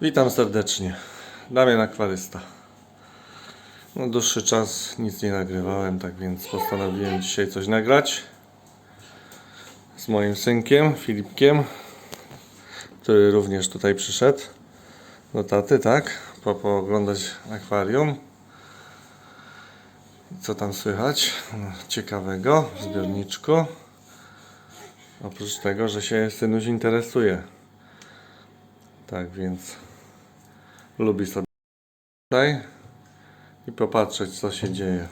Witam serdecznie. Damian Akwarysta. No, dłuższy czas nic nie nagrywałem, tak więc postanowiłem dzisiaj coś nagrać z moim synkiem Filipkiem, który również tutaj przyszedł do taty, tak? Po, pooglądać akwarium. Co tam słychać? No, ciekawego w zbiorniczku. Oprócz tego, że się synuś interesuje. Tak więc lubi sobie tutaj i popatrzeć co się dzieje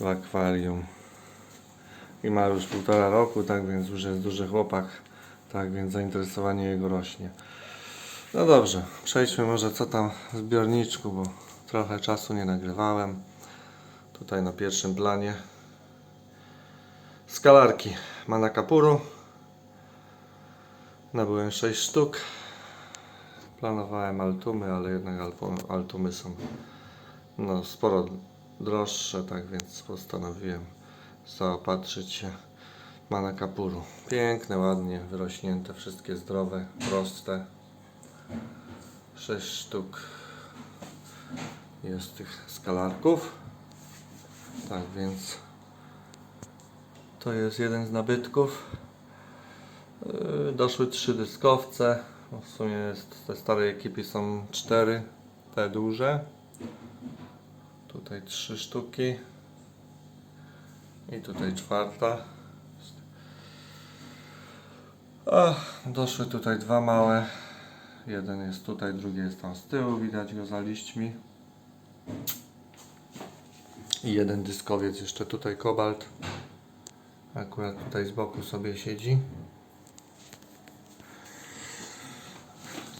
w akwarium. I ma już półtora roku, tak więc już jest duży chłopak, tak więc zainteresowanie jego rośnie. No dobrze, przejdźmy może co tam w zbiorniczku, bo trochę czasu nie nagrywałem. Tutaj na pierwszym planie skalarki Manakapuru. Nabyłem 6 sztuk. Planowałem altumy, ale jednak altumy są no, sporo droższe, tak więc postanowiłem zaopatrzyć się w Manakapuru. Piękne, ładnie wyrośnięte, wszystkie zdrowe, proste. 6 sztuk jest tych skalarków. Tak więc to jest jeden z nabytków. Yy, Doszły trzy dyskowce. W sumie z tej starej ekipy są cztery, te duże. Tutaj trzy sztuki. I tutaj czwarta. A, doszły tutaj dwa małe. Jeden jest tutaj, drugi jest tam z tyłu, widać go za liśćmi. I jeden dyskowiec jeszcze tutaj, kobalt. Akurat tutaj z boku sobie siedzi.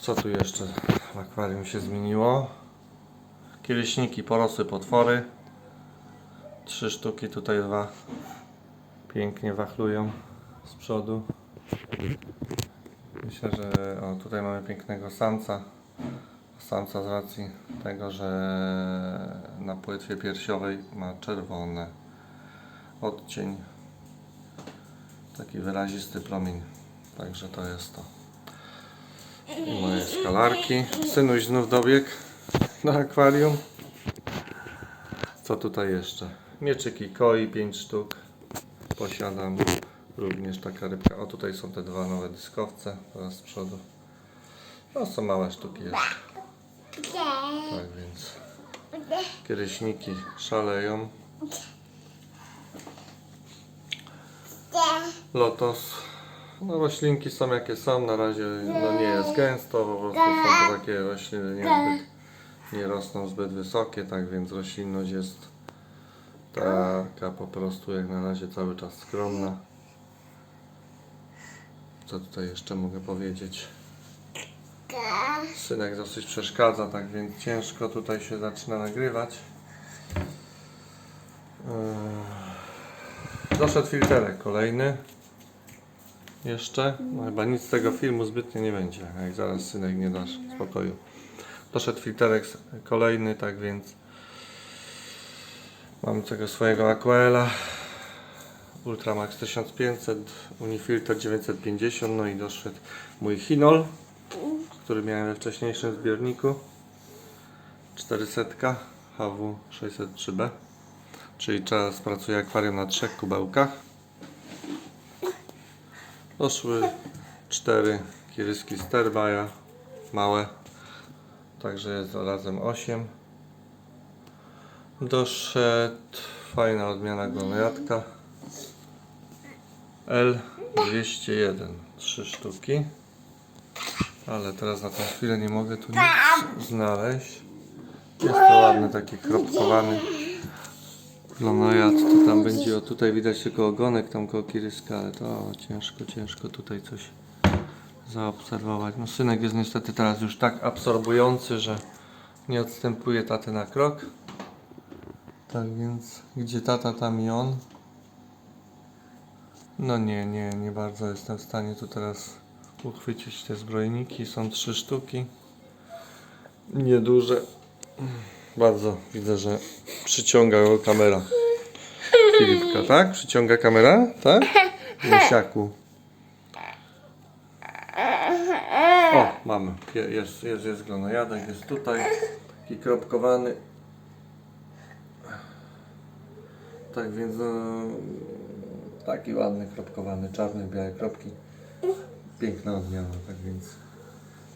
Co tu jeszcze w akwarium się zmieniło? Kieliczniki, porosły potwory. Trzy sztuki, tutaj dwa. Pięknie wachlują z przodu. Myślę, że o, tutaj mamy pięknego samca. Samca z racji tego, że na płetwie piersiowej ma czerwone odcień. Taki wyrazisty promień. Także to jest to. Moje skalarki. Synuś znów dobiegł do akwarium. Co tutaj jeszcze? Mieczyki koi 5 sztuk. Posiadam również taka rybka. O tutaj są te dwa nowe dyskowce. Teraz z przodu. No są małe sztuki jeszcze. Tak więc kiereśniki szaleją. Lotos. No roślinki są jakie są, na razie no nie jest gęsto, po prostu są to takie rośliny niezbyt, nie rosną zbyt wysokie, tak więc roślinność jest taka po prostu jak na razie cały czas skromna. Co tutaj jeszcze mogę powiedzieć? Synek dosyć przeszkadza, tak więc ciężko tutaj się zaczyna nagrywać. Eee, Doszedł filterek kolejny. Jeszcze. No chyba nic z tego filmu zbytnio nie będzie, jak zaraz synek nie dasz spokoju. Doszedł filterek kolejny, tak więc mam tego swojego Aquela. Ultramax 1500, Unifilter 950, no i doszedł mój Hinol, który miałem we wcześniejszym zbiorniku. 400 HW 603B, czyli teraz pracuję akwarium na trzech kubełkach. Doszły cztery kiryski Sterbaja, małe, także jest razem 8. Doszedł fajna odmiana goniatka L201, trzy sztuki. Ale teraz na tę chwilę nie mogę tu nic znaleźć. Jest to ładny taki kropkowany Glonojad, to tam będzie, o tutaj widać tylko ogonek tam koło kiryska, ale to ciężko, ciężko tutaj coś zaobserwować. No synek jest niestety teraz już tak absorbujący, że nie odstępuje taty na krok. Tak więc, gdzie tata, tam i on. No nie, nie, nie bardzo jestem w stanie tu teraz uchwycić te zbrojniki. Są trzy sztuki. Nieduże. Bardzo widzę, że przyciąga go kamera. Filipka, tak? Przyciąga kamera? Tak? Jasiaku. O, Mamy, Je- jest, jest, jest glonojadek, jest tutaj, taki kropkowany. Tak więc, no, taki ładny kropkowany, czarny, białe kropki. Piękna odmiana, tak więc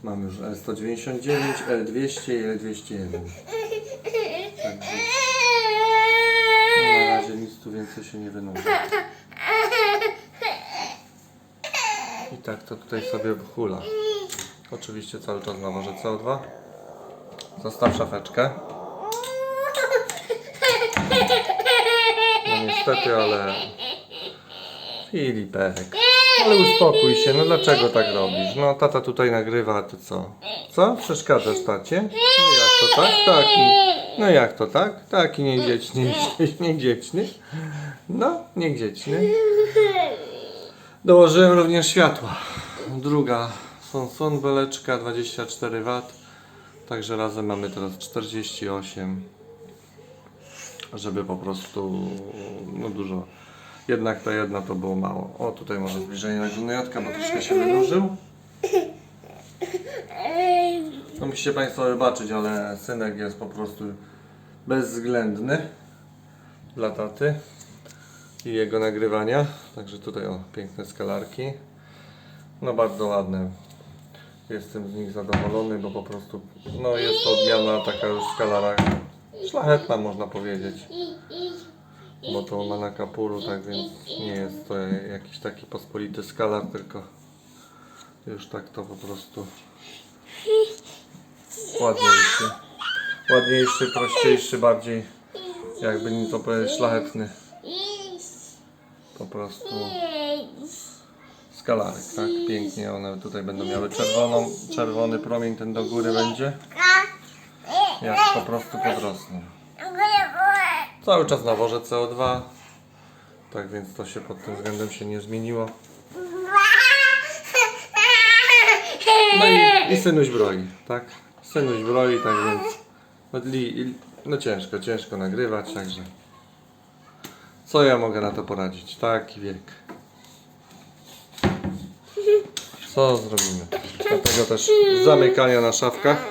mamy już L199, L200 i L201. Także no, na razie się nie. I tak to tutaj sobie hula. Oczywiście cały czas nawożę CO2. Zostaw szafeczkę. No niestety, ale... Filipek. Ale uspokój się, no dlaczego tak robisz? No tata tutaj nagrywa, a ty co? Co? Przeszkadzasz tacie? No jak to tak? Taki. No jak to tak? Taki niegdzieczny jesteś, niegdzieczny. No, niegdzieczny. Dołożyłem również światła. Druga Sonson beleczka 24 W. Także razem mamy teraz 48. Żeby po prostu no dużo. Jednak ta jedna to było mało. O tutaj może zbliżenie na gnojadka, bo troszkę się wydłużył. No musicie Państwo wybaczyć, ale synek jest po prostu bezwzględny dla taty i jego nagrywania. Także tutaj o, piękne skalarki. No bardzo ładne. Jestem z nich zadowolony, bo po prostu no jest to odmiana taka już skalara szlachetna można powiedzieć. Bo to ma na kapuru, tak więc nie jest to jakiś taki pospolity skalar, tylko już tak to po prostu ładniejszy. Ładniejszy, prościejszy, bardziej jakby nie to powiedzieć szlachetny. Po prostu skalarek, tak? Pięknie one tutaj będą miały czerwoną, czerwony promień ten do góry będzie. Jak po prostu podrosną. Cały czas nawożę CO2. Tak więc to się pod tym względem się nie zmieniło. No i, i synuś broi, tak? Synuś broi, tak więc no, li, no ciężko, ciężko nagrywać, także co ja mogę na to poradzić? Taki wiek. Co zrobimy? Dlatego też zamykania na szafkach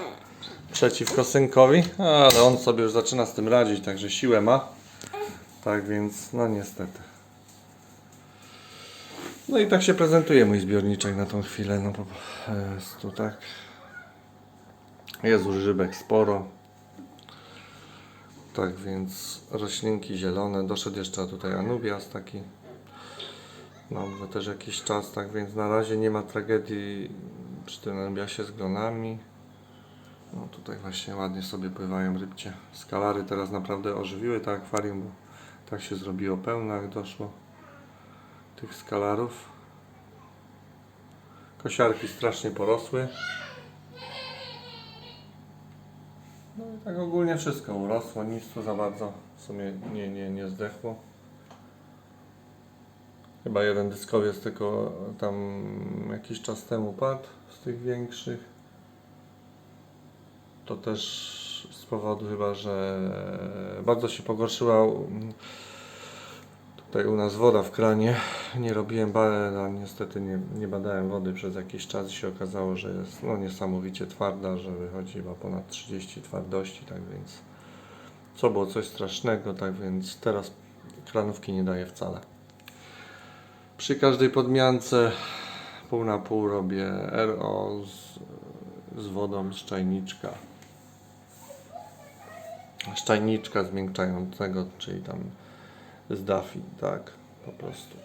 przeciwko synkowi, ale on sobie już zaczyna z tym radzić, także siłę ma. Tak więc, no niestety. No i tak się prezentuje mój zbiorniczek na tą chwilę. No jest tu tak. Jest użybek sporo. Tak więc roślinki zielone. Doszedł jeszcze tutaj Anubias taki. No, bo też jakiś czas, tak więc na razie nie ma tragedii przy tym Anubiasie z glonami. No tutaj właśnie ładnie sobie pływają rybcie. Skalary teraz naprawdę ożywiły to akwarium, bo tak się zrobiło pełno jak doszło tych skalarów. Kosiarki strasznie porosły. No i tak ogólnie wszystko urosło, nic tu za bardzo w sumie nie, nie, nie zdechło. Chyba jeden dyskowiec tylko tam jakiś czas temu padł z tych większych. To też z powodu chyba, że bardzo się pogorszyła tutaj u nas woda w kranie. Nie robiłem badań, niestety nie, nie badałem wody przez jakiś czas i się okazało, że jest no, niesamowicie twarda, że wychodzi chyba ponad 30 twardości, tak więc co było coś strasznego, tak więc teraz kranówki nie daje wcale. Przy każdej podmiance pół na pół robię RO z, z wodą z czajniczka. Z czajniczka zmiękczającego, czyli tam z Daffy, tak, po prostu.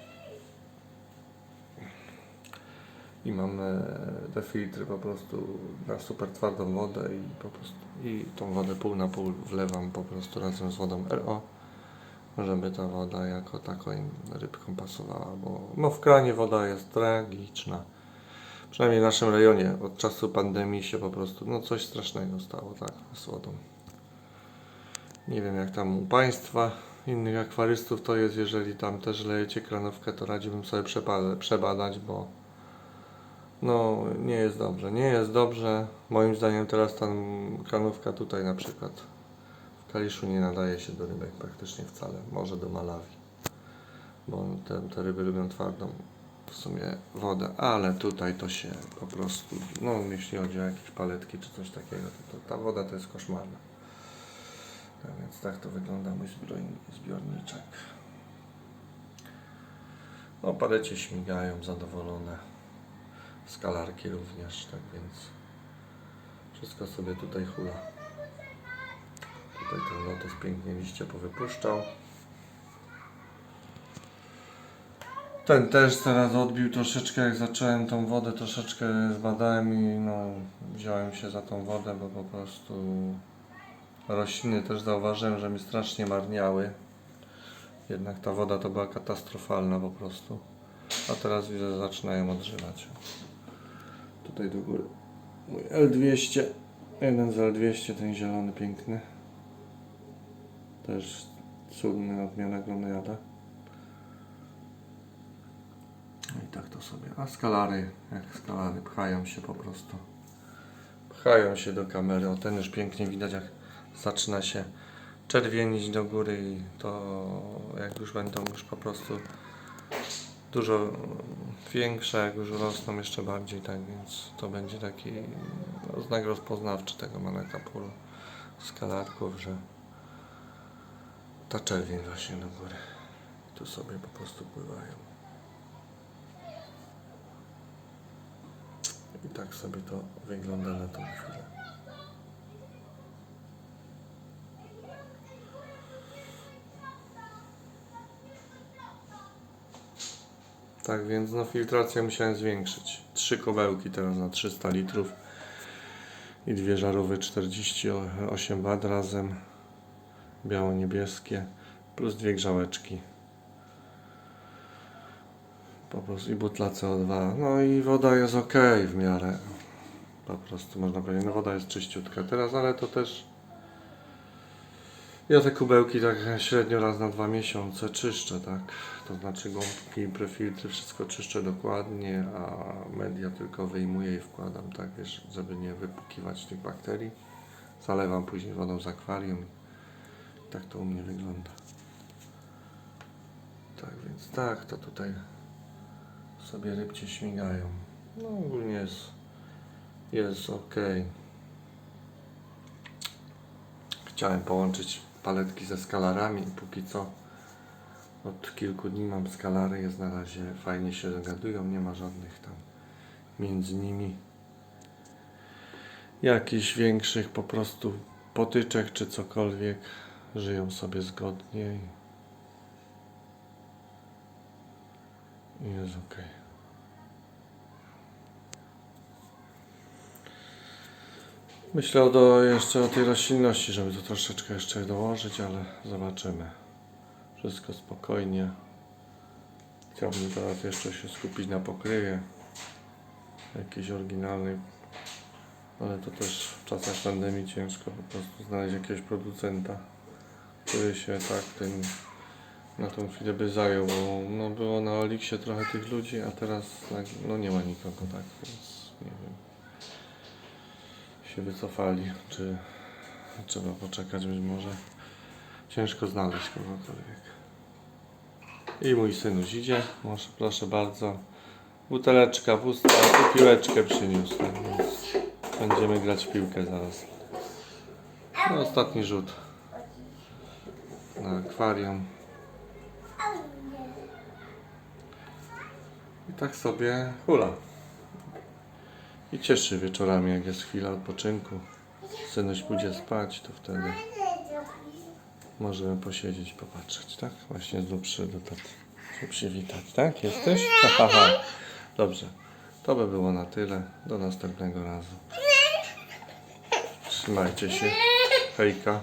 I mamy te filtry po prostu na super twardą wodę i po prostu i tą wodę pół na pół wlewam po prostu razem z wodą RO, żeby ta woda jako taką rybkom pasowała, bo no w kranie woda jest tragiczna. Przynajmniej w naszym rejonie od czasu pandemii się po prostu no coś strasznego stało tak z wodą. Nie wiem jak tam u Państwa, innych akwarystów to jest, jeżeli tam też lejecie kranówkę, to radziłbym sobie przebadać, bo no nie jest dobrze, nie jest dobrze. Moim zdaniem teraz ta kranówka tutaj na przykład w Kaliszu nie nadaje się do rybek praktycznie wcale, może do Malawi, bo te, te ryby lubią twardą w sumie wodę, ale tutaj to się po prostu, no jeśli chodzi o jakieś paletki czy coś takiego, to, to ta woda to jest koszmarna. Tak więc tak to wygląda mój zbiorniczek. No palecie śmigają, zadowolone. Skalarki również, tak więc wszystko sobie tutaj hula. Tutaj ten lotos pięknie liście powypuszczał. Ten też teraz odbił troszeczkę, jak zacząłem tą wodę troszeczkę zbadałem i no wziąłem się za tą wodę, bo po prostu rośliny też zauważyłem, że mi strasznie marniały. Jednak ta woda to była katastrofalna po prostu. A teraz widzę, że zaczynają odżywać. Tutaj do góry mój L200, jeden z L200, ten zielony piękny. Też cudny odmiana glonojada. No i tak to sobie. A skalary, jak skalary, pchają się po prostu. Pchają się do kamery. O ten już pięknie widać, jak zaczyna się czerwienić do góry i to jak już będą już po prostu dużo większe, jak już rosną jeszcze bardziej, tak więc to będzie taki no, znak rozpoznawczy tego maneka pulu skalarków, że ta czerwień właśnie do góry. Tu sobie po prostu pływają. I tak sobie to wygląda na tą chwilę. Tak więc no filtrację musiałem zwiększyć. Trzy kobełki teraz na 300 litrów i dwie żarówy 48 W razem biało-niebieskie plus dwie grzałeczki. Po prostu i butla CO2. No i woda jest ok w miarę. Po prostu można powiedzieć, no woda jest czyściutka teraz, ale to też ja te kubełki tak średnio raz na dwa miesiące czyszczę, tak? To znaczy gąbki, prefiltry, wszystko czyszczę dokładnie, a media tylko wyjmuję i wkładam, tak? Wiesz, żeby nie wypukiwać tych bakterii. Zalewam później wodą z akwarium. Tak to u mnie wygląda. Tak więc tak, to tutaj sobie rybcie śmigają. No ogólnie jest, jest ok. Chciałem połączyć paletki ze skalarami i póki co od kilku dni mam skalary, jest na razie fajnie się dogadują, nie ma żadnych tam między nimi jakichś większych po prostu potyczek czy cokolwiek. Żyją sobie zgodnie i, jest ok. Myślę do, jeszcze o tej roślinności, żeby to troszeczkę jeszcze dołożyć, ale zobaczymy. Wszystko spokojnie. Chciałbym teraz jeszcze się skupić na pokrywie jakiejś oryginalnej, ale to też w czasach pandemii ciężko po prostu znaleźć jakiegoś producenta, który się tak tym na tą chwilę by zajął, bo no, było na Oliksie trochę tych ludzi, a teraz tak, no nie ma nikogo, tak, więc nie wiem się wycofali, czy trzeba poczekać być może. Ciężko znaleźć kogokolwiek. I mój synuś idzie, może, proszę bardzo. Buteleczka pusta, tu piłeczkę przyniósł, tak więc będziemy grać w piłkę zaraz. No, ostatni rzut na akwarium. I tak sobie hula. I cieszy wieczorami, jak jest chwila odpoczynku. Synuś pójdzie spać, to wtedy możemy posiedzieć, popatrzeć, tak? Właśnie znów przyszedł do taty. Żeby tak? Jesteś? Dobrze. To by było na tyle. Do następnego razu. Trzymajcie się. Hejka.